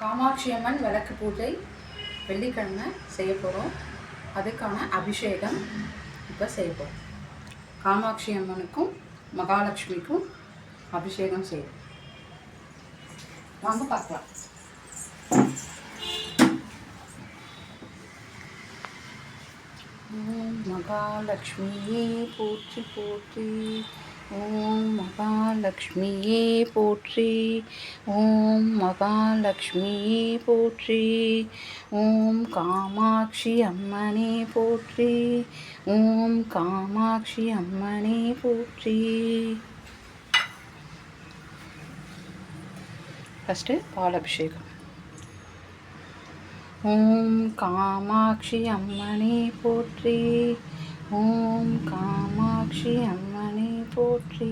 காமாட்சி அம்மன் விளக்கு பூஜை வெள்ளிக்கிழமை செய்ய போகிறோம் அதுக்கான அபிஷேகம் இப்போ செய்ய போகிறோம் காமாட்சி அம்மனுக்கும் மகாலட்சுமிக்கும் அபிஷேகம் செய்யும் வாங்க பார்க்கலாம். மகாலட்சுமியே போற்றி போற்றி. ஓம் மகாலட்சுமியே போற்றி. ஓம் மகாலட்சுமியே போற்றி. ஓம் காமாட்சி அம்மனே போற்றி. ஓம் காமாட்சி அம்மனே போற்றி. ஃபஸ்ட்டு பால் அபிஷேகம் ஓம் காமாட்சி அம்மனே போற்றி. ஓம் காமாட்சி அம்மனே போற்றி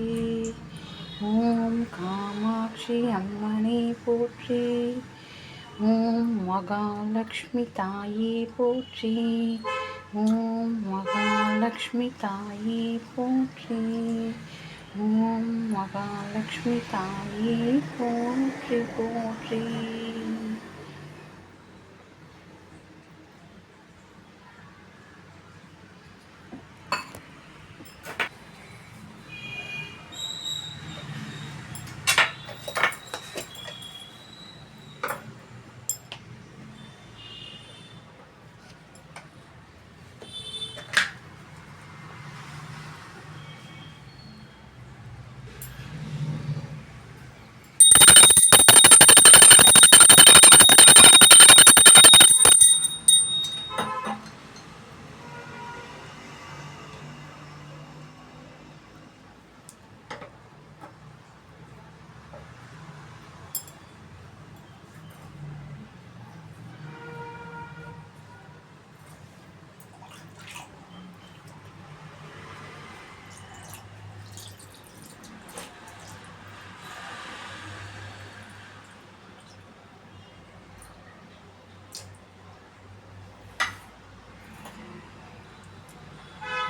ஓம் காமாட்சி அம்மனே போற்றி ஓம் மகாலட்சுமி தாயே போற்றி ஓம் மகாலட்சுமி தாயே போற்றி ஓம் மகாலட்சுமி தாயே போற்றி போற்றி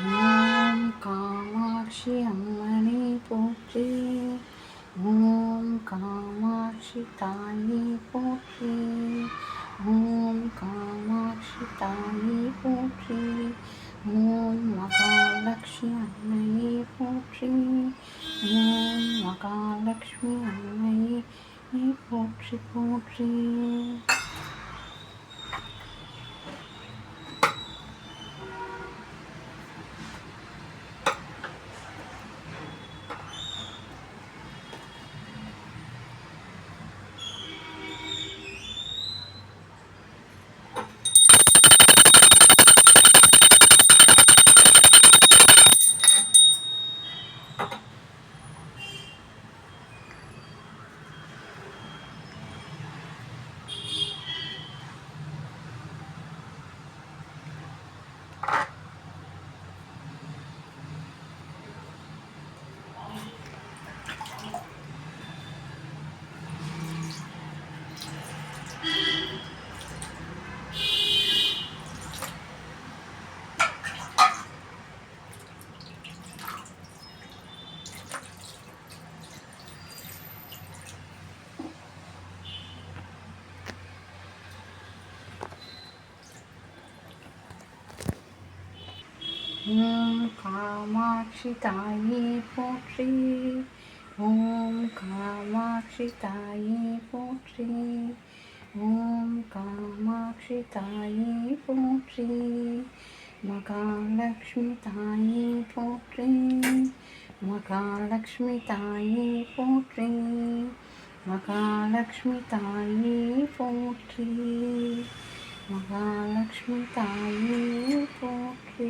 ஓம் காமாட்சி அம்மனே போற்றி ஓம் காமாட்சி தாயே போற்றி ஓம் காமாட்சி தாயே போற்றி ஓம் மகாலட்சுமி அன்னையே போற்றி ஓம் மகாலட்சுமி அன்னையே போற்றி போற்றி ஓம் காமாட்சி தாயே போற்றி ஓம் காமாட்சி தாயே போற்றி ஓம் காமாட்சி தாயே போற்றி மகாலட்சுமி தாயே போற்றி மகாலட்சுமி தாயே போற்றி மகாலட்சுமி தாயே போற்றி மகாலட்சுமி தாயே போற்றி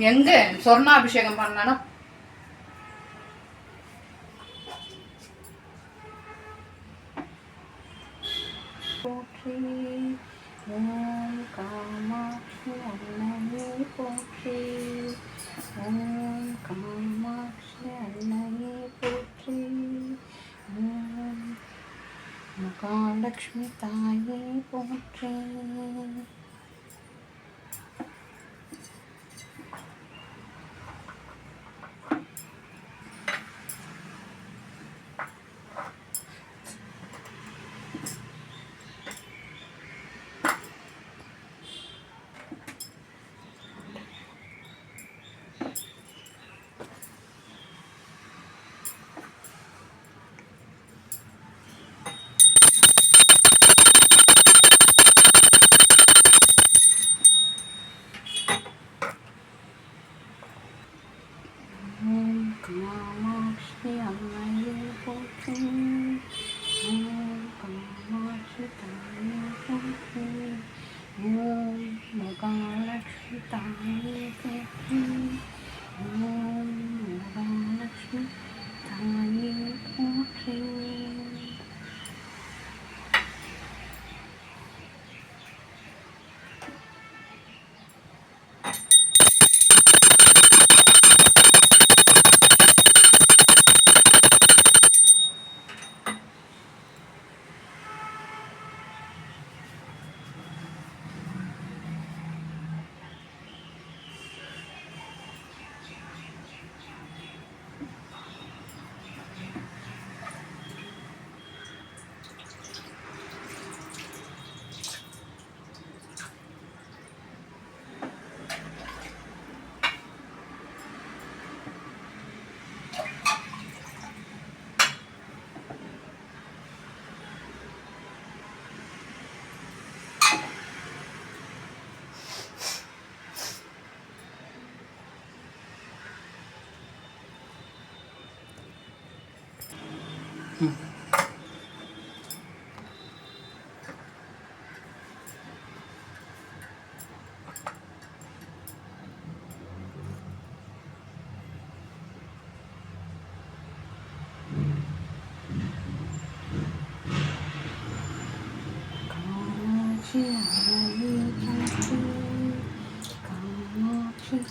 எங்கே? சொர்ணாபிஷேகம் பண்ணனா போற்றி. ஓம் காமாட்சி அன்னையே போற்றி. ஓம் காமாட்சி அன்னையே போற்றி. ஓம் மகாலட்சுமி தாயே போற்றி.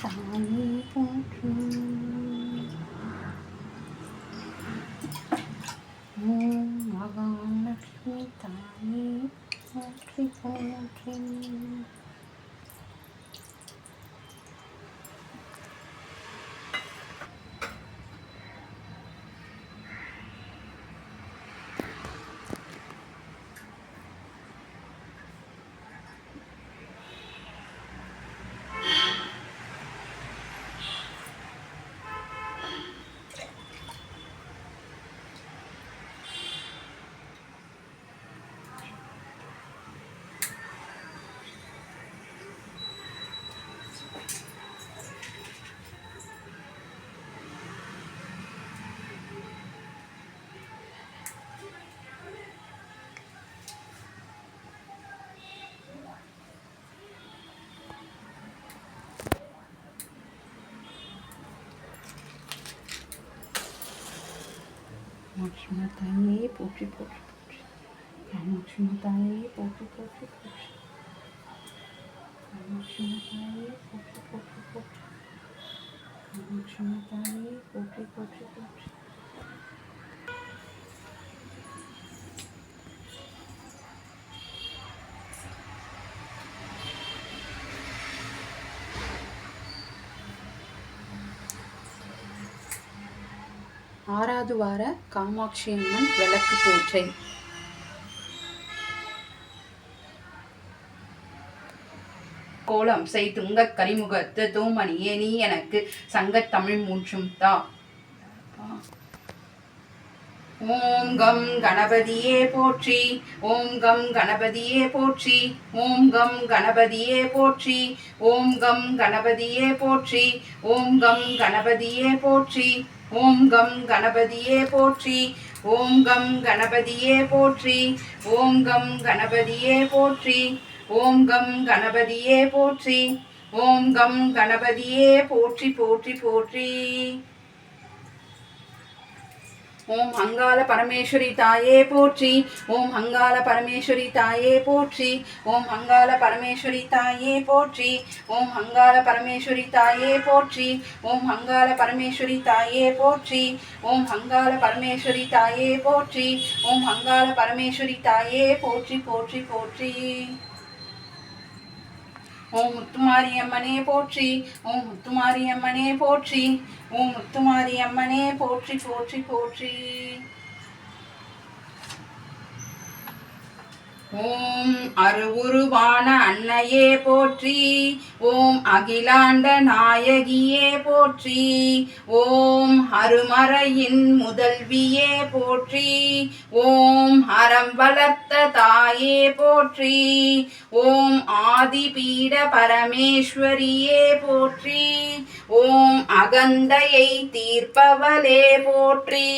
打你个屁 주나 땅에 보지 보지 보지 나무 주나 땅에 보지 보지 보지 나무 주나 땅에 보지 보지 보지 나무 주나 땅에 보지 보지 보지 ஆறாவது வார காமாட்சி அம்மன் விளக்கு பூஜை. கோலம் செய் துங்க கரிமுகத்து தூமணியே நீ எனக்கு சங்கத்தமிழ் மூன்றும் தா. ஓம் கம் கணபதியே போற்றி ஓம் கம் கணபதியே போற்றி ஓம் கம் கணபதியே போற்றி ஓம் கம் கணபதியே போற்றி ஓம் கம் கணபதியே போற்றி. ஓம் கம் கணபதியே போற்றி. ஓம் கம் கணபதியே போற்றி. ஓம் கம் கணபதியே போற்றி. ஓம் கம் கணபதியே போற்றி. ஓம் கம் கணபதியே போற்றி போற்றி போற்றி. ஓம் அங்காள பரமேஸ்வரி தாயே போற்றி. ஓம் அங்காள பரமேஸ்வரி தாயே போற்றி. ஓம் அங்காள பரமேஸ்வரி தாயே போற்றி. ஓம் அங்காள பரமேஸ்வரி தாயே போற்றி. ஓம் அங்காள பரமேஸ்வரி தாயே போற்றி. ஓம் அங்காள பரமேஸ்வரி தாயே போற்றி. ஓம் அங்காள பரமேஸ்வரி தாயே போற்றி போற்றி போற்றி. ஓம் முத்துமாரியம்மனே போற்றி ஓம் முத்துமாரியம்மனே போற்றி ஓம் முத்துமாரியம்மனே போற்றி போற்றி போற்றி. ஓம் அருவுருவான அன்னையே போற்றி ஓம் அகிலாண்ட நாயகியே போற்றி. ஓம் அருமறையின் முதல்வியே போற்றி. ஓம் அறம் வளர்த்த தாயே போற்றி. ஓம் ஆதிபீட பரமேஸ்வரியே போற்றி. ஓம் அகந்தையை தீர்ப்பவளே போற்றி.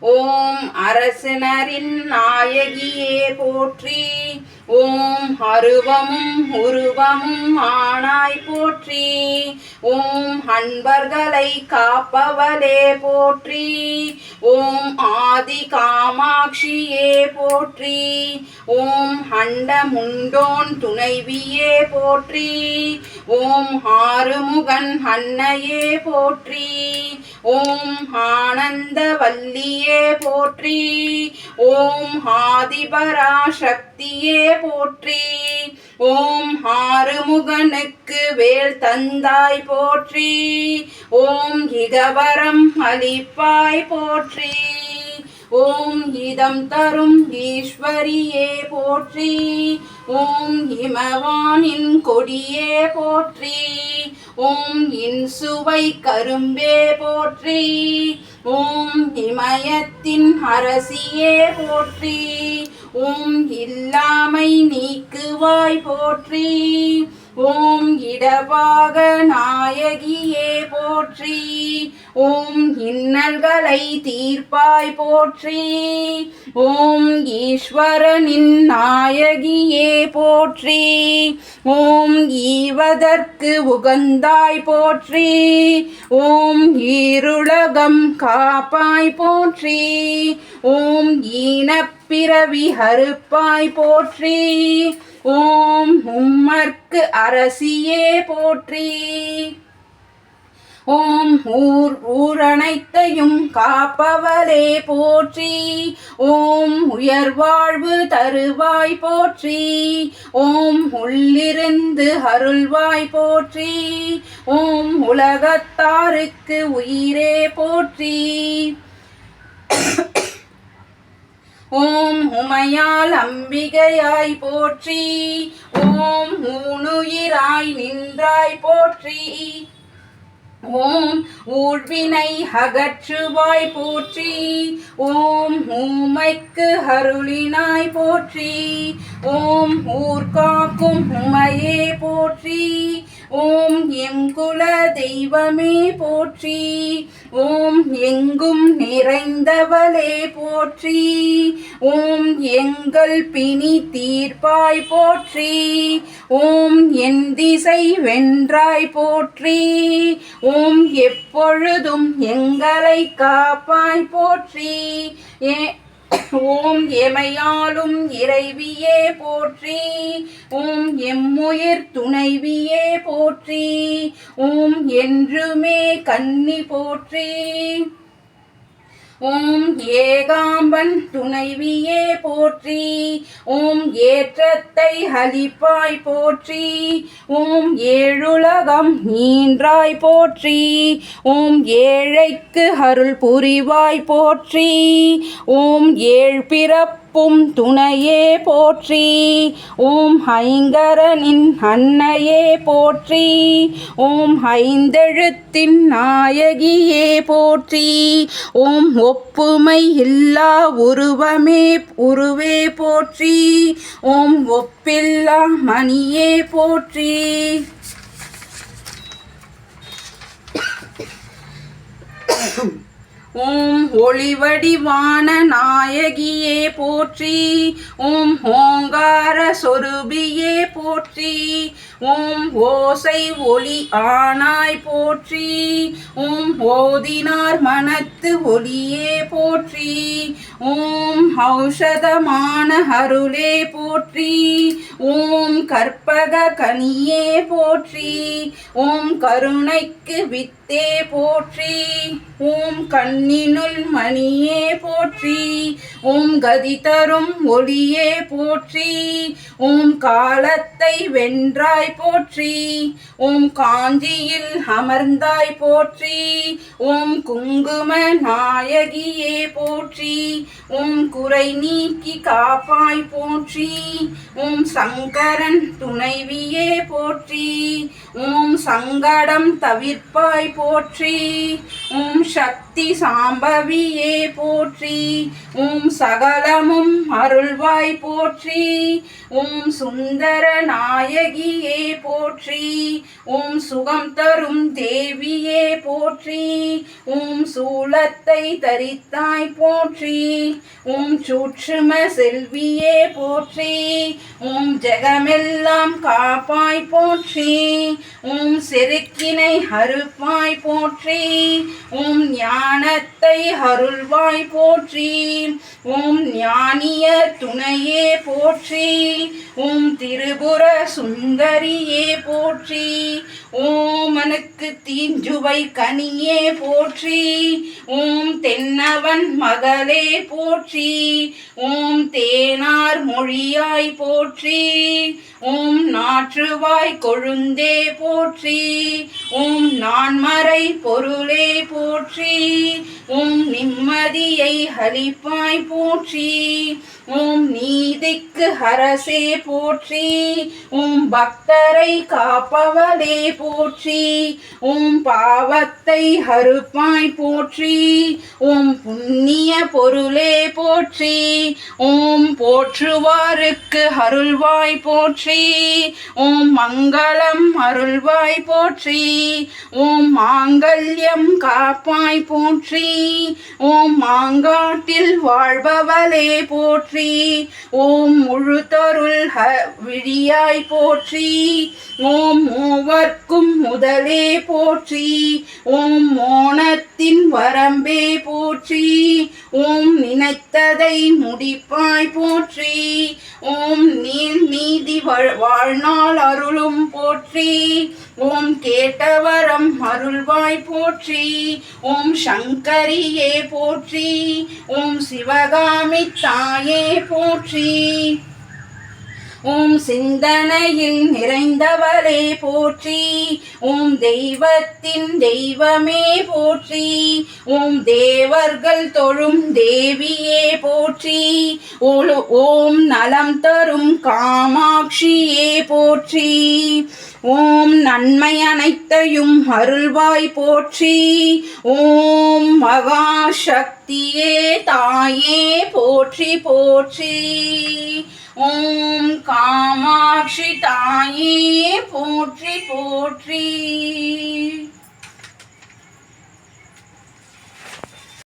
ஓம் அரசனரின் நாயகியே போற்றி. ஓம் அருவமும் உருவமும் ஆனாய் போற்றி. ஓம் அன்பர்களை காப்பவளே போற்றி. ஓம் ஆதி காமாட்சியே போற்றி. ஓம் அண்டமுண்டோன் துணைவியே போற்றி. ஓம் ஆறுமுகன் அன்னையே போற்றி. ஓம் ஆனந்தவல்லியே போற்றி. ஓம் சக்தியே போற்றி. ஓம் ஆறுமுகனுக்கு வேல் தந்தாய் போற்றி. ஓம் இகவரம் அளிப்பாய் போற்றி. ஓம் இதம் தரும் ஈஸ்வரியே போற்றி. ஓம் இமவானின் கொடியே போற்றி. ஓம் இன்சுவை கரும்பே போற்றி. ஓம் இமயத்தின் அரசியே போற்றி. ஓம் இல்லாமை நீக்குவாய் போற்றி. ஓம் இடபாக நாயகியே போற்றி. ஓம் இன்னல்களை தீர்ப்பாய் போற்றி. ஓம் ஈஸ்வரனின் நாயகியே போற்றி. ஓம் ஈவதற்கு உகந்தாய் போற்றி. ஓம் ஈருலகம் காப்பாய் போற்றி. ஓம் ஈனப்பிறவி ஹருப்பாய் போற்றி. ஓம் உம்மர்க்கு அரசியே போற்றி. ஓம் ஊர் ஊரனைத்தையும் காப்பவளே போற்றி. ஓம் உயர்வாழ்வு தருவாய் போற்றி. ஓம் உள்ளிருந்து அருள்வாய் போற்றி. ஓம் உலகத்தாருக்கு உயிரே போற்றி. ஓம் உமையால் அம்பிகையாய் போற்றி ஓம் ஊனுயிராய் நின்றாய் போற்றி ஓம் ஊழ்வினை அகற்றுவாய் போற்றி ஓம் ஊமைக்கு அருளினாய் போற்றி ஓம் ஊர்காக்கும் உமையே போற்றி ஓம் எங்குல தெய்வமே போற்றி. ஓம் எங்கும் நிறைந்தவளே போற்றி. ஓம் எங்கள் பிணி தீர்ப்பாய் போற்றி. ஓம் என் திசை வென்றாய் போற்றி. ஓம் எப்பொழுதும் எங்களை காப்பாய் போற்றி. ஏ ஓம் எமையாலும் இறைவியே போற்றி ஓம் எம்முயிர் துணைவியே போற்றி ஓம் என்றுமே கன்னி போற்றி. ஓம் ஏகாம்பன் துணைவியே போற்றி. ஓம் ஏற்றத்தை ஹலிப்பாய் போற்றி. ஓம் ஏழுலகம் நீன்றாய் போற்றி. ஓம் ஏழைக்கு அருள் புரிவாய் போற்றி. ஓம் ஏழ் பிறப்பும் துணையே போற்றி ஓம் ஐங்கரனின் அன்னையே போற்றி ஓம் ஐந்தெழுத்தின் நாயகியே போற்றி ஓம் ஒப்புமை இல்லா உருவமே உருவே போற்றி ஓம் ஒப்பில்லா மணியே போற்றி. ஓம் ஒளிவடிவான நாயகியே போற்றி ஓம் ஓங்கார சொருபியே போற்றி ஓம் ஓசை ஒளி ஆனாய் போற்றி ஓம் ஓதினார் மனத்து ஒளியே போற்றி ஓம் ஔஷதமான அருளே போற்றி ஓம் கற்பக கனியே போற்றி ஓம் கருணைக்கு வித்தே போற்றி ஓம் கண்ணினுள் மணியே போற்றி. ஓம் கதி தரும் ஒளியே போற்றி. ஓம் காலத்தை வென்றாய் போற்றி. ஓம் காஞ்சியில் அமர்ந்தாய் போற்றி. ஓம் குங்கும நாயகியே போற்றி. ஓம் குறை நீக்கி காப்பாய் போற்றி. ஓம் சங்கரன் துணைவியே போற்றி. ஓம் சங்கடம் தவிர்ப்பாய் போற்றி. ஓம் சக்தி சாம்பவியே போற்றி. உம் சகலமும் அருள்வாய் போற்றி. உம் சுந்தர நாயகியே போற்றி. உம் சுகம் தரும் தேவியே போற்றி. உம் சூலத்தை தரித்தாய் போற்றி. உம் சூட்சும செல்வியே போற்றி. உம் ஜெகமெல்லாம் காப்பாய் போற்றி. உம் செருக்கினை அறுப்பாய் போற்றி. உம் ஞான ஞானத்தை அருள்வாய் போற்றி. ஓம் ஞானிய துணையே போற்றி. ஓம் திருபுர சுந்தரியே போற்றி. ஓம் தீஞ்சுவை கனியே போற்றி. ஓம் தென்னவன் மகளே போற்றி. ஓம் தேனார் மொழியாய் போற்றி. ஓம் நாற்றுவாய் கொழுந்தே போற்றி. ஓம் நான்மறை பொருளே போற்றி. ஓம் நிம்மதியை ஹலிப்பாய் போற்றி ஓம் நீதிக்கு அரசே போற்றி ஓம் பக்தரை காப்பவளே போற்றி ஓம் பாவத்தை ஹருப்பாய் போற்றி ஓம் புண்ணிய பொருளே போற்றி ஓம் போற்றுவாருக்கு அருள்வாய் போற்றி ஓம் மங்களம் அருள்வாய் போற்றி ஓம் மாங்கல்யம் காப்பாய் போற்றி. ஓம் மாங்காட்டில் வாழ்பவளே போற்றி. ஓம் முழுத்தருள் ஹ- விழியாய் போற்றி. ஓம் மூவர்க்கும் முதலே போற்றி. ஓம் மோனத்தின் வரம்பே போற்றி. ஓம் நினைத்ததை முடிப்பாய் போற்றி. ஓம் நீர் நீதி வாழ்நாள் அருளும் போற்றி. ஓம் கேட்டவரம் அருள்வாய் போற்றி. ஓம் சங்கரியே போற்றி. ஓம் சிவகாமி தாயே போற்றி. ஓம் சிந்தனையில் நிறைந்தவரே போற்றி. ஓம் தெய்வத்தின் தெய்வமே போற்றி. ஓம் தேவர்கள் தொழும் தேவியே போற்றி. ஓலு- ஓம் நலம் தரும் காமாட்சியே போற்றி. ஓம் நன்மை அனைத்தையும் அருள்வாய் போற்றி. ஓம் மகாசக்தியே தாயே போற்றி போற்றி. ஓம் காமாட்சி தாயே போற்றி போற்றி.